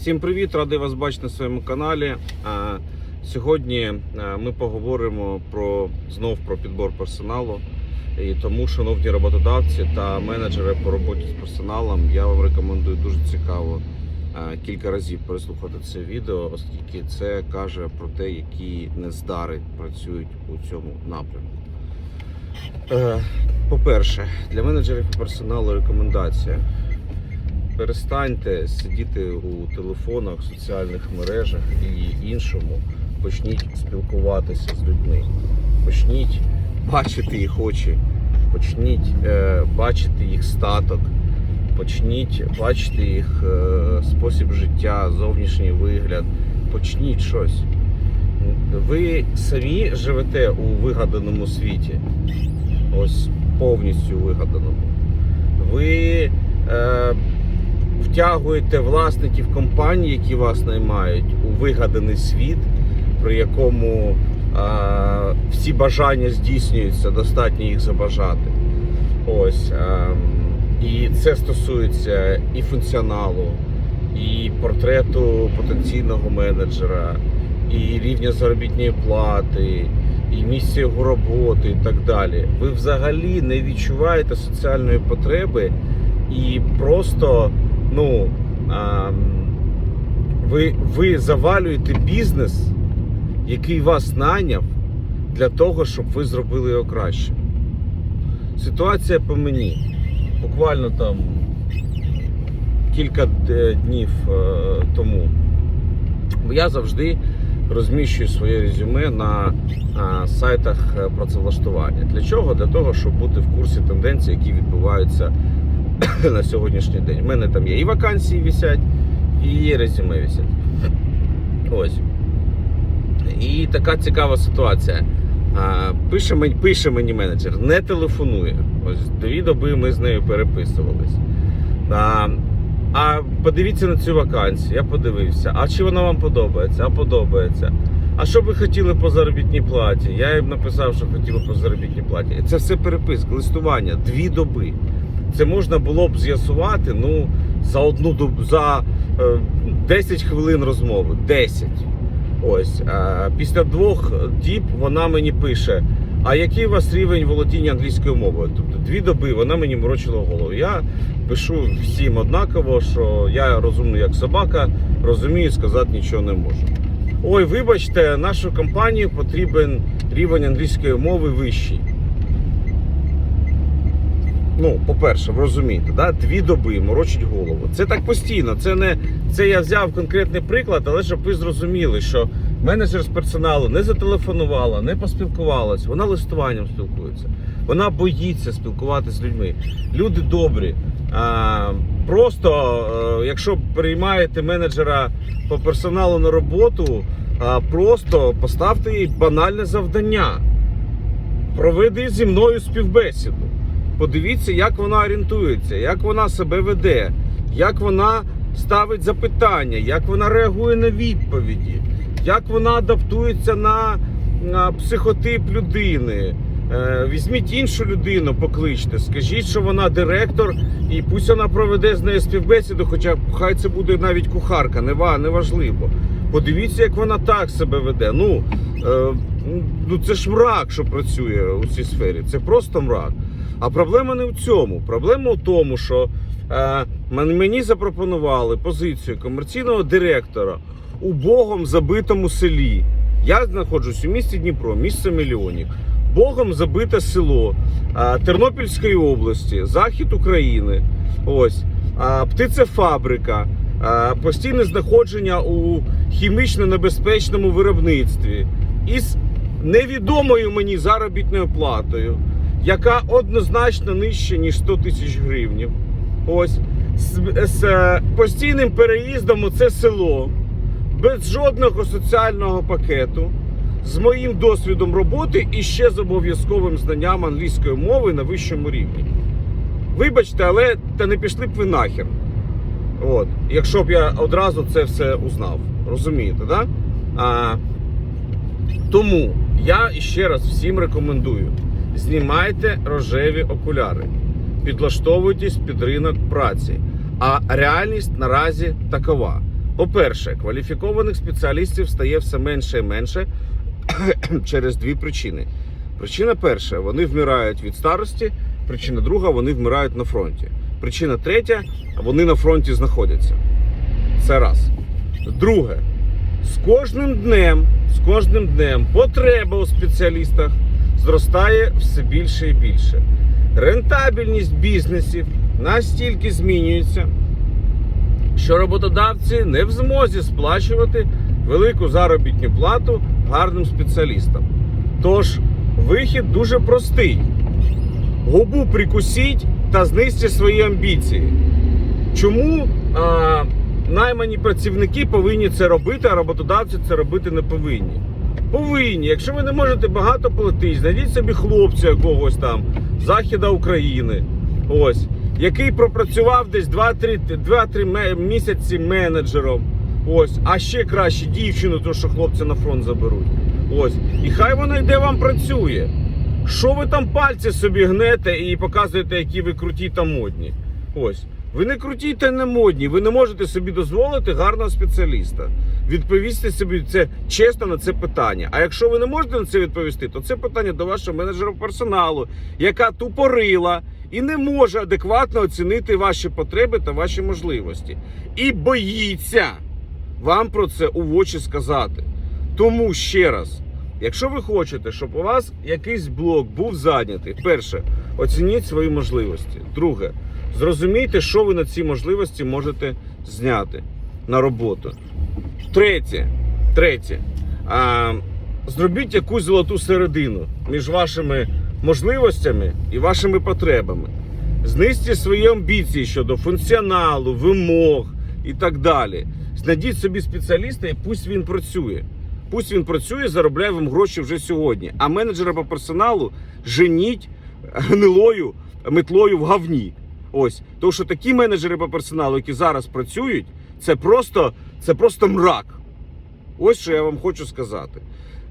Всім привіт, радий вас бачити на своєму каналі. Сьогодні е, ми поговоримо про знов про підбор персоналу. І тому, шановні роботодавці та менеджери по роботі з персоналом, я вам рекомендую дуже цікаво е, кілька разів переслухати це відео, оскільки це каже про те, які нездари працюють у цьому напрямку. Е, По-перше, для менеджерів персоналу рекомендація. Перестаньте сидіти у телефонах, соціальних мережах і іншому. Почніть спілкуватися з людьми. Почніть бачити їх очі, почніть е, бачити їх статок, почніть бачити їх е, спосіб життя, зовнішній вигляд. Почніть щось. Ви самі живете у вигаданому світі. Ось повністю вигаданому. Ви е, втягуєте власників компаній, які вас наймають, у вигаданий світ, при якому е, всі бажання здійснюються, достатньо їх забажати. Ось. Е, і це стосується і функціоналу, і портрету потенційного менеджера, і рівня заробітної плати, і місця його роботи, і так далі. Ви взагалі не відчуваєте соціальної потреби і просто ну, а, ви, ви завалюєте бізнес, який вас наняв для того, щоб ви зробили його краще. Ситуація по мені. Буквально там кілька е, днів е, тому. Я завжди розміщую своє резюме на сайтах е, працевлаштування. Для чого? Для того, щоб бути в курсі тенденцій, які відбуваються на сьогоднішній день. У мене там є і вакансії висять, і резюме висять. Ось. І така цікава ситуація. А, Пише мені, пише мені менеджер, не телефонує. Ось дві доби ми з нею переписувались. А, а подивіться на цю вакансію. Я подивився. А чи вона вам подобається? А подобається. А що ви хотіли по заробітній платі? Я їм написав, що хотіли по заробітній платі. Це все переписка, листування, дві доби. Це можна було б з'ясувати ну, за одну за е, 10 хвилин розмови. 10. Ось. Е, після двох діб вона мені пише: а який у вас рівень володіння англійською мовою? Тобто дві доби вона мені морочила голову. Я пишу всім однаково, що я розумний як собака, розумію, сказати нічого не можу. Ой, вибачте, нашу компанію потрібен рівень англійської мови вищий. Ну, по-перше, ви розумієте, да? дві доби морочить голову. Це так постійно. Це не це я взяв конкретний приклад, але щоб ви зрозуміли, що менеджер з персоналу не зателефонувала, не поспілкувалась, вона листуванням спілкується. Вона боїться спілкуватися з людьми. Люди добрі. А, просто, е, якщо приймаєте менеджера по персоналу на роботу, просто поставте їй банальне завдання. Проведи зі мною співбесіду. Подивіться, як вона орієнтується, як вона себе веде, як вона ставить запитання, як вона реагує на відповіді, як вона адаптується на, на психотип людини. Е, візьміть іншу людину, покличте, скажіть, що вона директор, і пусть вона проведе з нею співбесіду, хоча хай це буде навіть кухарка, не, ва- не важливо. Подивіться, як вона так себе веде. Ну, е, ну це ж мрак, що працює у цій сфері. Це просто мрак. А проблема не в цьому. Проблема в тому, що е, мені запропонували позицію комерційного директора у богом забитому селі. Я знаходжусь у місті Дніпро, місце мільйонів. Богом забите село е, Тернопільської області, захід України. Ось е, птицефабрика, постійне знаходження у хімічно небезпечному виробництві із невідомою мені заробітною платою яка однозначно нижча, ніж 100 тисяч гривнів. Ось з, з е, постійним переїздом у це село, без жодного соціального пакету, з моїм досвідом роботи і ще з обов'язковим знанням англійської мови на вищому рівні. Вибачте, але та не пішли б ви нахер. От, якщо б я одразу це все узнав. Розумієте, да? А, тому я ще раз всім рекомендую. Знімайте рожеві окуляри, підлаштовуйтесь під ринок праці. А реальність наразі такова: По-перше, кваліфікованих спеціалістів стає все менше і менше через дві причини. Причина перша вони вмирають від старості. Причина друга вони вмирають на фронті. Причина третя вони на фронті знаходяться. Це раз. Друге, з кожним днем, з кожним днем потреба у спеціалістах зростає все більше і більше. Рентабельність бізнесів настільки змінюється, що роботодавці не в змозі сплачувати велику заробітну плату гарним спеціалістам. Тож вихід дуже простий: губу прикусіть та знизьте свої амбіції. Чому а, наймані працівники повинні це робити, а роботодавці це робити не повинні? Повинні. Якщо ви не можете багато платити, знайдіть собі хлопця якогось там з західа України. Ось, який пропрацював десь 2-3 2-3 місяці менеджером. Ось, а ще краще дівчину, то що хлопця на фронт заберуть. Ось. І хай вона йде вам працює. Що ви там пальці собі гнете і показуєте, які ви круті та модні? Ось. Ви не круті та не модні. Ви не можете собі дозволити гарного спеціаліста. Відповісти собі це чесно на це питання. А якщо ви не можете на це відповісти, то це питання до вашого менеджера персоналу, яка тупорила і не може адекватно оцінити ваші потреби та ваші можливості. І боїться вам про це у очі сказати. Тому ще раз, якщо ви хочете, щоб у вас якийсь блок був зайнятий, перше, оцініть свої можливості. Друге, зрозумійте, що ви на ці можливості можете зняти на роботу. Третє, третє, а, зробіть якусь золоту середину між вашими можливостями і вашими потребами. Знизьте свої амбіції щодо функціоналу, вимог і так далі. Знайдіть собі спеціаліста і пусть він працює. Пусть він працює, заробляє вам гроші вже сьогодні. А менеджера по персоналу женіть гнилою метлою в говні. Ось, тому що такі менеджери по персоналу, які зараз працюють, це просто, це просто мрак. Ось що я вам хочу сказати.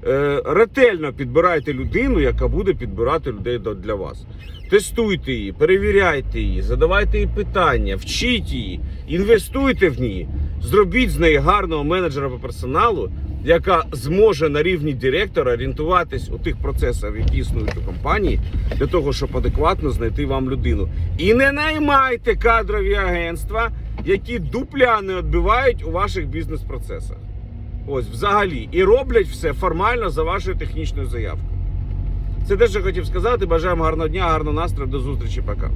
Е, ретельно підбирайте людину, яка буде підбирати людей для вас. Тестуйте її, перевіряйте її, задавайте їй питання, вчіть її, інвестуйте в неї, зробіть з неї гарного менеджера по персоналу, яка зможе на рівні директора орієнтуватись у тих процесах, які існують у компанії, для того, щоб адекватно знайти вам людину. І не наймайте кадрові агентства, які дупля не відбивають у ваших бізнес-процесах. Ось взагалі. І роблять все формально за вашою технічною заявкою. Це те, що хотів сказати. Бажаємо гарного дня, гарного настрою. До зустрічі. Пока.